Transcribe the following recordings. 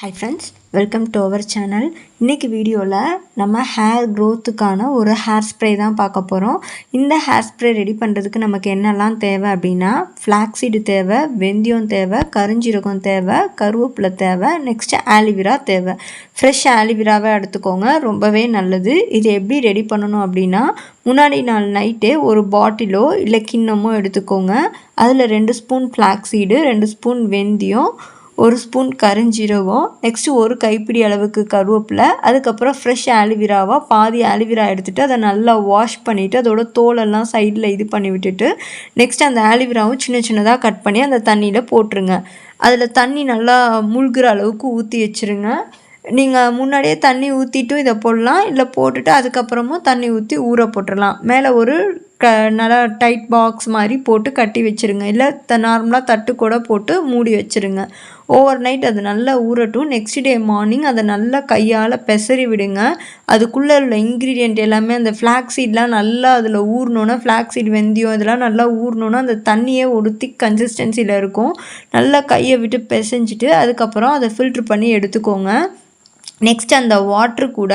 Hi friends welcome to our channel இன்றைக்கி வீடியோவில் நம்ம ஹேர் க்ரோத்துக்கான ஒரு ஹேர் ஸ்ப்ரே தான் பார்க்க போகிறோம் இந்த ஹேர் ஸ்ப்ரே ரெடி பண்ணுறதுக்கு நமக்கு என்னெல்லாம் தேவை அப்படின்னா ஃப்ளாக்ஸீடு தேவை வெந்தயம் தேவை கருஞ்சீரகம் தேவை கருவேப்பிலை தேவை நெக்ஸ்ட்டு ஆலிவிரா தேவை. ஃப்ரெஷ் ஆலிவிராவை எடுத்துக்கோங்க ரொம்பவே நல்லது. இது எப்படி ரெடி பண்ணணும் அப்படின்னா முன்னாடி நாள் நைட்டே ஒரு பாட்டிலோ இல்லை கிண்ணமோ எடுத்துக்கோங்க. அதில் ரெண்டு ஸ்பூன் ஃப்ளாக்ஸீடு ரெண்டு ஸ்பூன் வெந்தயம் ஒரு ஸ்பூன் கரிஞ்சீரகம் நெக்ஸ்ட்டு ஒரு கைப்பிடி அளவுக்கு கருவேப்பிலை அதுக்கப்புறம் ஃப்ரெஷ் ஆலிவிராவாக பாதி ஆலிவிரா எடுத்துகிட்டு அதை நல்லா வாஷ் பண்ணிவிட்டு அதோட தோலெல்லாம் சைடில் இது பண்ணி விட்டுட்டு நெக்ஸ்ட் அந்த ஆலிவிராவும் சின்ன சின்னதாக கட் பண்ணி அந்த தண்ணியில் போட்டுருங்க. அதில் தண்ணி நல்லா முழுகிற அளவுக்கு ஊற்றி வச்சுருங்க. நீங்கள் முன்னாடியே தண்ணி ஊற்றிட்டும் இதை போடலாம் இல்லை போட்டுட்டு அதுக்கப்புறமும் தண்ணி ஊற்றி ஊற போட்டுடலாம் மேலே ஒரு க நல்லா டைட் பாக்ஸ் மாதிரி போட்டு கட்டி வச்சுருங்க. இல்லை த நார்மலாக தட்டு கூட போட்டு மூடி வச்சுருங்க. ஓவர் நைட் அது நல்லா ஊறட்டும். நெக்ஸ்ட் டே மார்னிங் அதை நல்லா கையால் பெசரி விடுங்க. அதுக்குள்ளே உள்ள இன்க்ரீடியண்ட் எல்லாமே அந்த ஃப்ளாக் சீட்லாம் நல்லா அதில் ஊறணுன்னா ஃப்ளாக் சீட் வெந்தயம் இதெல்லாம் நல்லா ஊறணுன்னா அந்த தண்ணியே ஒரு திக் கன்சிஸ்டன்சியில் இருக்கும். நல்லா கையை விட்டு பெசஞ்சிட்டு அதுக்கப்புறம் அதை ஃபில்ட்ரு பண்ணி எடுத்துக்கோங்க. நெக்ஸ்ட் அந்த வாட்ரு கூட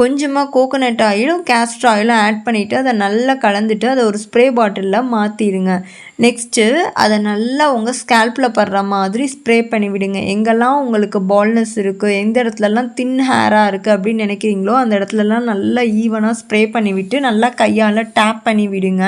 கொஞ்சமாக கோகோனட் ஆயிலும் கேஸ்டர் ஆயிலும் ஆட் பண்ணிவிட்டு அதை நல்லா கலந்துட்டு அதை ஒரு ஸ்ப்ரே பாட்டிலில் மாற்றிடுங்க நெக்ஸ்ட்டு அதை நல்லா உங்கள் ஸ்கேல்பில் படுற மாதிரி ஸ்ப்ரே பண்ணி விடுங்க. எங்கெல்லாம் உங்களுக்கு பால்னஸ் இருக்குது எந்த இடத்துலலாம் தின் ஹேராக இருக்குது அப்படின்னு நினைக்கிறீங்களோ அந்த இடத்துலலாம் நல்லா ஈவனாக ஸ்ப்ரே பண்ணி விட்டு நல்லா கையால் டேப் பண்ணி விடுங்க.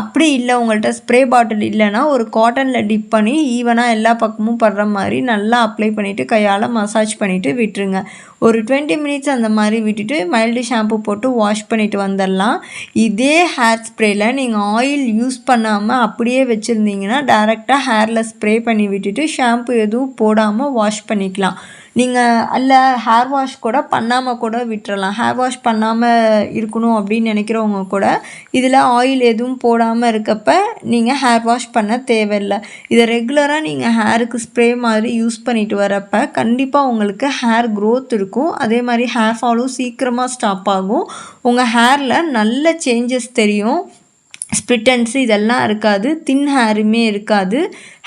அப்படி இல்லை உங்கள்கிட்ட ஸ்ப்ரே பாட்டில் இல்லைன்னா ஒரு காட்டனில் டிப் பண்ணி ஈவனாக எல்லா பக்கமும் படுற மாதிரி நல்லா அப்ளை பண்ணிவிட்டு கையால் மசாஜ் பண்ணிவிட்டு விட்டுருங்க. ஒரு டுவெண்ட்டி மினிட்ஸ் அந்த மாதிரி விட்டுட்டு மைல்டு ஷாம்பு போட்டு வாஷ் பண்ணிவிட்டு வந்துடலாம். இதே ஹேர் ஸ்ப்ரேயில் நீங்கள் ஆயில் யூஸ் பண்ணாமல் அப்படியே வச்சுருந்தீங்கன்னா டேரெக்டாக ஹேரில் ஸ்ப்ரே பண்ணி விட்டுட்டு ஷாம்பு எதுவும் போடாமல் வாஷ் பண்ணிக்கலாம். நீங்கள் அல்ல ஹேர் வாஷ் கூட பண்ணாமல் கூட விட்டுறலாம். ஹேர் வாஷ் பண்ணாமல் இருக்கணும் அப்படின்னு நினைக்கிறவங்க கூட இதில் ஆயில் எதுவும் போடாமல் இருக்கப்ப நீங்கள் ஹேர் வாஷ் பண்ண தேவையில்லை. இதை ரெகுலராக நீங்கள் ஹேருக்கு ஸ்ப்ரே மாதிரி யூஸ் பண்ணிட்டு வரப்ப கண்டிப்பாக உங்களுக்கு ஹேர் க்ரோத் இருக்கும். அதே மாதிரி ஹேர் ஃபாலும் சீக்கிரமாக ஸ்டாப் ஆகும். உங்கள் ஹேரில் நல்ல சேஞ்சஸ் தெரியும். ஸ்ப்ளிட்டன்ஸு இதெல்லாம் இருக்காது. தின் ஹேருமே இருக்காது.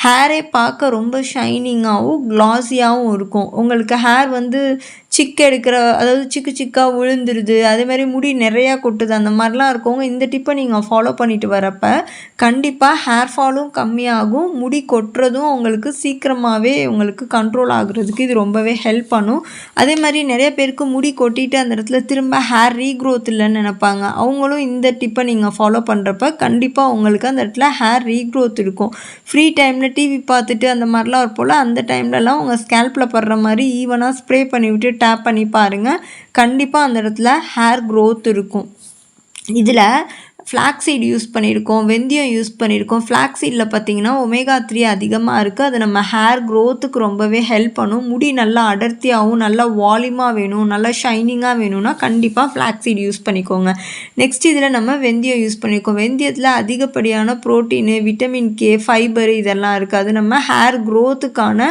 ஹேரே பார்க்க ரொம்ப ஷைனிங்காகவும் க்ளாஸியாகவும் இருக்கும். உங்களுக்கு ஹேர் வந்து சிக்கு எடுக்கிற அதாவது சிக்கு சிக்காக விழுந்துருது. அதேமாதிரி முடி நிறையா கொட்டுது. அந்த மாதிரிலாம் இருக்கவங்க இந்த டிப்பை நீங்கள் ஃபாலோ பண்ணிட்டு வரப்போ கண்டிப்பாக ஹேர் ஃபாலும் கம்மியாகும். முடி கொட்டுறதும் உங்களுக்கு சீக்கிரமாகவே உங்களுக்கு கண்ட்ரோல் ஆகுறதுக்கு இது ரொம்பவே ஹெல்ப் பண்ணும். அதே மாதிரி நிறைய பேருக்கு முடி கொட்டிட்டு அந்த இடத்துல திரும்ப ஹேர் ரீக்ரோத் இல்லைன்னு நினைப்பாங்க. அவங்களும் இந்த டிப்பை நீங்கள் ஃபாலோ பண்ணுறப்ப கண்டிப்பாக உங்களுக்கு அந்த இடத்துல ஹேர் ரீக்ரோத் இருக்கும். ஃப்ரீ டைமில் டிவி பார்த்துட்டு அந்த மாதிரிலாம் இருப்போல் அந்த டைம்லலாம் உங்கள் ஸ்கேல்பில் படுற மாதிரி ஈவனாக ஸ்ப்ரே பண்ணி விட்டு டேப் பண்ணி பாருங்கள் கண்டிப்பாக அந்த இடத்துல ஹேர் க்ரோத் இருக்கும். இதில் ஃப்ளாக்ஸீட் யூஸ் பண்ணியிருக்கோம் வெந்தயம் யூஸ் பண்ணியிருக்கோம் ஃப்ளாக்ஸீடில் பார்த்தீங்கன்னா ஒமேகா த்ரீ அதிகமாக இருக்குது அது நம்ம ஹேர் க்ரோத்துக்கு ரொம்பவே ஹெல்ப் பண்ணும். முடி நல்லா அடர்த்தியாகவும் நல்லா வால்யூமாக வேணும் நல்லா ஷைனிங்காக வேணும்னா கண்டிப்பாக ஃப்ளாக்ஸீட் யூஸ் பண்ணிக்கோங்க. நெக்ஸ்ட் இதில் நம்ம வெந்தயம் யூஸ் பண்ணியிருக்கோம் வெந்தயத்தில் அதிகப்படியான ப்ரோட்டீனு விட்டமின் கே ஃபைபர் இதெல்லாம் இருக்குது அது நம்ம ஹேர் க்ரோத்துக்கான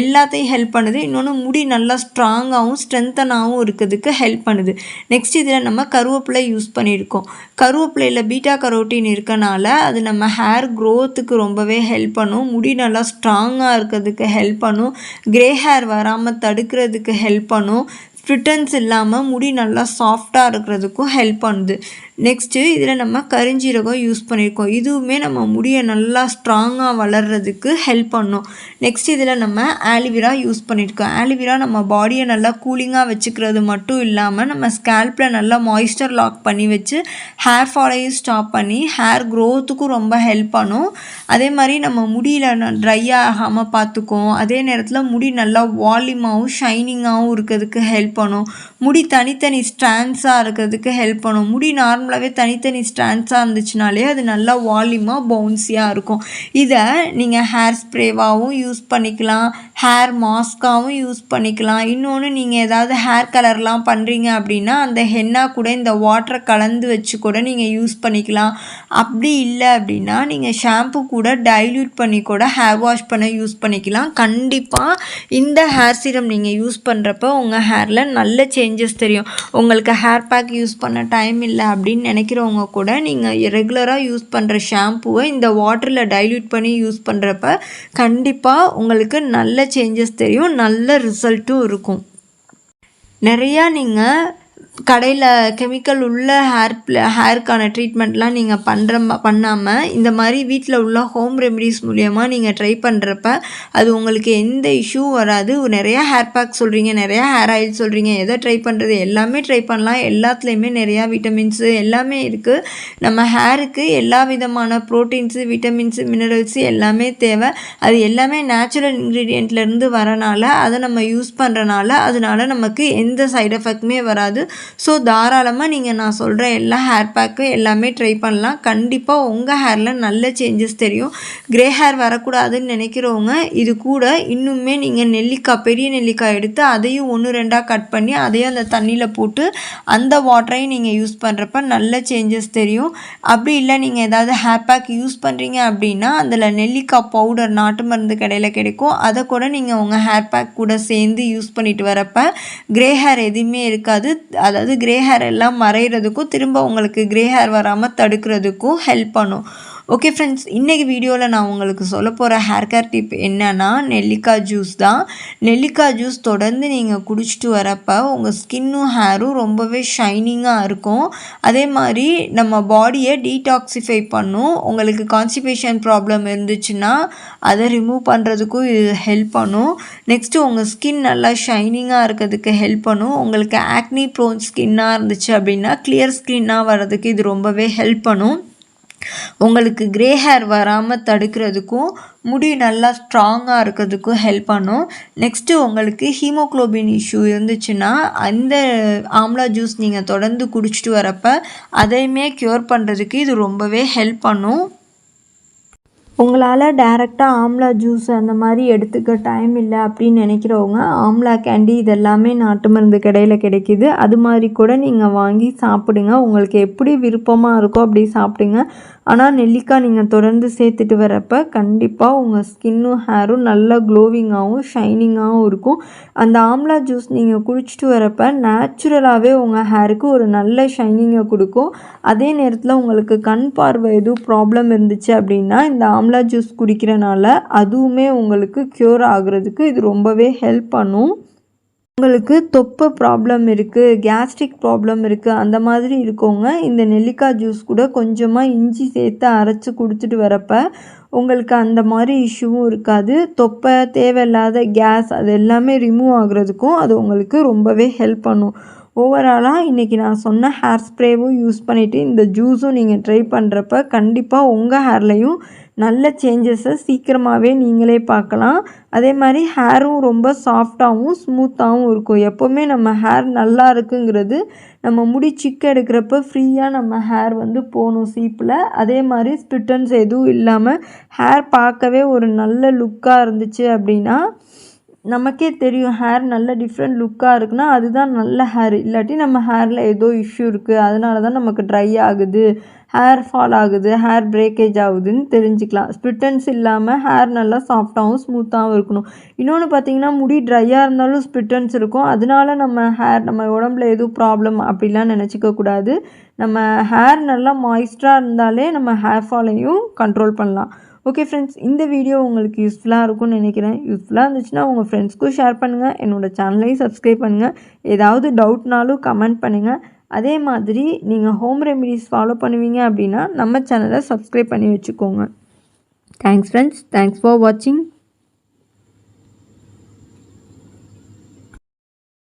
எல்லாத்தையும் ஹெல்ப் பண்ணுது. இன்னொன்று முடி நல்லா ஸ்ட்ராங்காகவும் ஸ்ட்ரென்த்தனாகவும் இருக்கிறதுக்கு ஹெல்ப் பண்ணுது. நெக்ஸ்ட் இதில் நம்ம கருவேப்பிலை யூஸ் பண்ணியிருக்கோம் கருவேப்பிலை கருவேப்பிலையில் பீட்டா கரோட்டின் இருக்கனால அது நம்ம ஹேர் க்ரோத்துக்கு ரொம்பவே ஹெல்ப் பண்ணும். முடி நல்லா ஸ்ட்ராங்காக இருக்கிறதுக்கு ஹெல்ப் பண்ணும். க்ரே ஹேர் வராமல் தடுக்கிறதுக்கு ஹெல்ப் பண்ணும். ஃப்ரிட்டன்ஸ் இல்லாமல் முடி நல்லா சாஃப்டாக இருக்கிறதுக்கும் ஹெல்ப் பண்ணுது. நெக்ஸ்ட்டு இதில் நம்ம கரிஞ்சீரகம் யூஸ் பண்ணியிருக்கோம் இதுவுமே நம்ம முடியை நல்லா ஸ்ட்ராங்காக வளர்கிறதுக்கு ஹெல்ப் பண்ணும். நெக்ஸ்ட் இதில் நம்ம ஆலிவிரா யூஸ் பண்ணியிருக்கோம் ஆலிவிரா நம்ம பாடியை நல்லா கூலிங்காக வச்சுக்கிறது மட்டும் இல்லாமல் நம்ம ஸ்கேல்பில் நல்லா மாய்ஸ்டர் லாக் பண்ணி வச்சு ஹேர் ஃபாலையும் ஸ்டாப் பண்ணி ஹேர் க்ரோத்துக்கும் ரொம்ப ஹெல்ப் பண்ணும். அதே மாதிரி நம்ம முடியில் ட்ரை ஆகாமல் பார்த்துக்கும் அதே நேரத்தில் முடி நல்லா வால்யூமாகவும் ஷைனிங்காகவும் இருக்கிறதுக்கு ஹெல்ப் பண்ணும். முடி தனித்தனி ஸ்ட்ராண்ட்ஸாக இருக்கிறதுக்கு ஹெல்ப் பண்ணும். முடி நார்மலாகவே தனித்தனி ஸ்ட்ராண்ட்ஸாக இருந்துச்சுனாலே அது நல்லா வால்யூமாக பவுன்ஸியாக இருக்கும். இதை நீங்கள் ஹேர் ஸ்ப்ரேவாகவும் யூஸ் பண்ணிக்கலாம். ஹேர் மாஸ்க்காகவும் யூஸ் பண்ணிக்கலாம். இன்னொன்று நீங்கள் ஏதாவது ஹேர் கலர்லாம் பண்ணுறீங்க அப்படின்னா அந்த ஹென்னா கூட இந்த வாட்டரை கலந்து வச்சு கூட நீங்கள் யூஸ் பண்ணிக்கலாம். அப்படி இல்லை அப்படின்னா நீங்கள் ஷாம்பு கூட டைல்யூட் பண்ணி கூட ஹேர் வாஷ் பண்ண யூஸ் பண்ணிக்கலாம். கண்டிப்பாக இந்த ஹேர் சீரம் நீங்கள் யூஸ் பண்ணுறப்ப உங்கள் ஹேரில் ஹேரில் நல்ல சேஞ்சஸ் தெரியும். உங்களுக்கு ஹேர் பேக் யூஸ் பண்ண டைம் இல்லை அப்படின்னு நினைக்கிறவங்க கூட நீங்கள் ரெகுலராக யூஸ் பண்ணுற ஷாம்புவை இந்த வாட்டரில் டைல்யூட் பண்ணி யூஸ் பண்ணுறப்ப கண்டிப்பாக உங்களுக்கு நல்ல சேஞ்சஸ் தெரியும். நல்ல ரிசல்ட்டும் இருக்கும். நிறையா நீங்கள் கடையில் கெமிக்கல் உள்ள ஹேர் ஹேருக்கான ட்ரீட்மெண்ட்லாம் நீங்கள் பண்ணுற பண்ணாமல் இந்த மாதிரி வீட்டில் உள்ள ஹோம் ரெமடிஸ் மூலியமாக நீங்கள் ட்ரை பண்ணுறப்ப அது உங்களுக்கு எந்த இஷ்யூ வராது. நிறையா ஹேர் பேக் சொல்கிறீங்க நிறையா ஹேர் ஆயில் சொல்கிறீங்க எதை ட்ரை பண்ணுறது எல்லாமே ட்ரை பண்ணலாம். எல்லாத்துலேயுமே நிறையா விட்டமின்ஸு எல்லாமே இருக்குது நம்ம ஹேருக்கு எல்லா விதமான ப்ரோட்டீன்ஸு விட்டமின்ஸு மினரல்ஸு எல்லாமே தேவை. அது எல்லாமே நேச்சுரல் இன்க்ரீடியண்ட்லேருந்து வரனால அதை நம்ம யூஸ் பண்ணுறனால அதனால நமக்கு எந்த சைட் எஃபெக்ட்டுமே வராது. ஸோ தாராளமாக நீங்கள் நான் சொல்கிற எல்லா ஹேர் பேக்கு எல்லாமே ட்ரை பண்ணலாம். கண்டிப்பாக உங்கள் ஹேரில் நல்ல சேஞ்சஸ் தெரியும். க்ரே ஹேர் வரக்கூடாதுன்னு நினைக்கிறவங்க இது கூட இன்னுமே நீங்கள் நெல்லிக்காய் பெரிய நெல்லிக்காய் எடுத்து அதையும் ஒன்று ரெண்டாக கட் பண்ணி அதையும் அந்த தண்ணியில் போட்டு அந்த வாட்டரையும் நீங்கள் யூஸ் பண்ணுறப்ப நல்ல சேஞ்சஸ் தெரியும். அப்படி இல்லை நீங்கள் ஏதாவது ஹேர் பேக் யூஸ் பண்ணுறீங்க அப்படின்னா அதில் நெல்லிக்காய் பவுடர் நாட்டு மருந்து கடையில் கிடைக்கும். அதை கூட நீங்கள் உங்கள் ஹேர் பேக் கூட சேர்ந்து யூஸ் பண்ணிட்டு வரப்ப க்ரே ஹேர் எதுவுமே இருக்காது. அதை அதாவது க்ரே ஹேர் எல்லாம் மறைகிறதுக்கும் திரும்ப உங்களுக்கு க்ரே ஹேர் வராமல் தடுக்கிறதுக்கும் ஹெல்ப் பண்ணும். ஓகே ஃப்ரெண்ட்ஸ் இன்றைக்கி வீடியோவில் நான் உங்களுக்கு சொல்ல போகிற ஹேர் கேர் டிப் என்னென்னா நெல்லிக்காய் ஜூஸ் தான். நெல்லிக்காய் ஜூஸ் தொடர்ந்து நீங்கள் குடிச்சிட்டு வரப்போ உங்கள் ஸ்கின்னும் ஹேரும் ரொம்பவே ஷைனிங்காக இருக்கும். அதே மாதிரி நம்ம பாடியை டீடாக்சிஃபை பண்ணும். உங்களுக்கு கான்ஸ்டிபேஷன் ப்ராப்ளம் இருந்துச்சுன்னா அதை ரிமூவ் பண்ணுறதுக்கும் இது ஹெல்ப் பண்ணும். நெக்ஸ்ட்டு உங்கள் ஸ்கின் நல்லா ஷைனிங்காக இருக்கிறதுக்கு ஹெல்ப் பண்ணும். உங்களுக்கு ஆக்னி ப்ரோன் ஸ்கின்னாக இருந்துச்சு அப்படின்னா கிளியர் ஸ்கின்னாக வர்றதுக்கு இது ரொம்பவே ஹெல்ப் பண்ணும். உங்களுக்கு க்ரே ஹேர் வராமல் தடுக்கிறதுக்கும் முடி நல்லா ஸ்ட்ராங்காக இருக்கிறதுக்கும் ஹெல்ப் பண்ணும். நெக்ஸ்ட்டு உங்களுக்கு ஹீமோக்ளோபின் இஷ்யூ இருந்துச்சுன்னா அந்த ஆம்லா ஜூஸ் நீங்கள் தொடர்ந்து குடிச்சிட்டு வரப்போ அதையுமே க்யூர் பண்ணுறதுக்கு இது ரொம்பவே ஹெல்ப் பண்ணும். உங்களால் டேரெக்டாக ஆம்லா ஜூஸ் அந்த மாதிரி எடுத்துக்க டைம் இல்லை அப்படின்னு நினைக்கிறவங்க ஆம்லா கேண்டி இதெல்லாமே நாட்டு மருந்து கடையில் கிடைக்கிது. அது மாதிரி கூட நீங்கள் வாங்கி சாப்பிடுங்க. உங்களுக்கு எப்படி விருப்பமாக இருக்கோ அப்படி சாப்பிடுங்க. ஆனால் நெல்லிக்காய் நீங்கள் தொடர்ந்து சேர்த்துட்டு வரப்போ கண்டிப்பாக உங்கள் ஸ்கின்னும் ஹேரும் நல்லா க்ளோவிங்காகவும் ஷைனிங்காகவும் இருக்கும். அந்த ஆம்லா ஜூஸ் நீங்கள் குடிச்சிட்டு வரப்போ நேச்சுரலாகவே உங்கள் ஹேருக்கு ஒரு நல்ல ஷைனிங்கை கொடுக்கும். அதே நேரத்தில் உங்களுக்கு கண் பார்வை எதுவும் ப்ராப்ளம் இருந்துச்சு அப்படின்னா இந்த ஆம்லா ஜூஸ் குடிக்கிறனால அதுவுமே உங்களுக்கு க்யூர் ஆகுறதுக்கு இது ரொம்பவே ஹெல்ப் பண்ணும். உங்களுக்கு தொப்பை ப்ராப்ளம் இருக்குது கேஸ்ட்ரிக் ப்ராப்ளம் இருக்குது அந்த மாதிரி இருக்கவங்க இந்த நெல்லிக்காய் ஜூஸ் கூட கொஞ்சமாக இஞ்சி சேர்த்து அரைச்சி கொடுத்துட்டு வரப்போ உங்களுக்கு அந்த மாதிரி இஷ்யூவும் இருக்காது. தொப்பை தேவையில்லாத கேஸ் அது எல்லாமே ரிமூவ் ஆகுறதுக்கும் அது உங்களுக்கு ரொம்பவே ஹெல்ப் பண்ணும். ஓவராலாக இன்றைக்கி நான் சொன்ன ஹேர் ஸ்ப்ரேவும் யூஸ் பண்ணிவிட்டு இந்த ஜூஸும் நீங்கள் ட்ரை பண்ணுறப்ப கண்டிப்பாக உங்கள் ஹேர்லேயும் நல்ல சேஞ்சஸை சீக்கிரமாகவே நீங்களே பார்க்கலாம். அதே மாதிரி ஹேரும் ரொம்ப சாஃப்டாகவும் ஸ்மூத்தாகவும் இருக்கும். எப்போவுமே நம்ம ஹேர் நல்லா இருக்குங்கிறது நம்ம முடி சிக்க எடுக்கிறப்ப ஃப்ரீயாக நம்ம ஹேர் வந்து போகணும் சீப்பில். அதே மாதிரி ஸ்பிட்டன்ஸ் எதுவும் இல்லாமல் ஹேர் பார்க்கவே ஒரு நல்ல லுக்காக இருந்துச்சு அப்படின்னா நமக்கே தெரியும் ஹேர் நல்ல டிஃப்ரெண்ட் லுக்காக இருக்குன்னா அதுதான் நல்ல ஹேர் இல்லாட்டி நம்ம ஹேரில் ஏதோ இஷ்யூ இருக்குது அதனால தான் நமக்கு ட்ரை ஆகுது ஹேர் ஃபால் ஆகுது ஹேர் பிரேக்கேஜ் ஆகுதுன்னு தெரிஞ்சுக்கலாம். ஸ்பிட்டன்ஸ் இல்லாமல் ஹேர் நல்லா சாஃப்டாகவும் ஸ்மூத்தாகவும் இருக்கணும். இன்னொன்று பார்த்திங்கன்னா முடி ட்ரையாக இருந்தாலும் ஸ்பிட்டன்ஸ் இருக்கும். அதனால நம்ம ஹேர் நம்ம உடம்புல எதுவும் ப்ராப்ளம் அப்படிலாம் நினச்சிக்க கூடாது. நம்ம ஹேர் நல்லா மாய்ஸ்டராக இருந்தாலே நம்ம ஹேர் ஃபாலையும் கண்ட்ரோல் பண்ணலாம். ஓகே ஃப்ரெண்ட்ஸ் இந்த வீடியோ உங்களுக்கு யூஸ்ஃபுல்லாக இருக்கும்னு நினைக்கிறேன். யூஸ்ஃபுல்லாக இருந்துச்சுன்னா உங்கள் ஃப்ரெண்ட்ஸ்க்கும் ஷேர் பண்ணுங்கள் என்னோடய சேனலையும் சப்ஸ்கிரைப் பண்ணுங்கள் ஏதாவது டவுட்னாலும் கமெண்ட் பண்ணுங்கள் அதே மாதிரி நீங்கள் ஹோம் ரெமிடிஸ் ஃபாலோ பண்ணுவீங்க அப்படின்னா நம்ம சேனலை சப்ஸ்கிரைப் பண்ணி வச்சுக்கோங்க. தேங்க்ஸ் ஃப்ரெண்ட்ஸ் தேங்க்ஸ் ஃபார் வாட்சிங்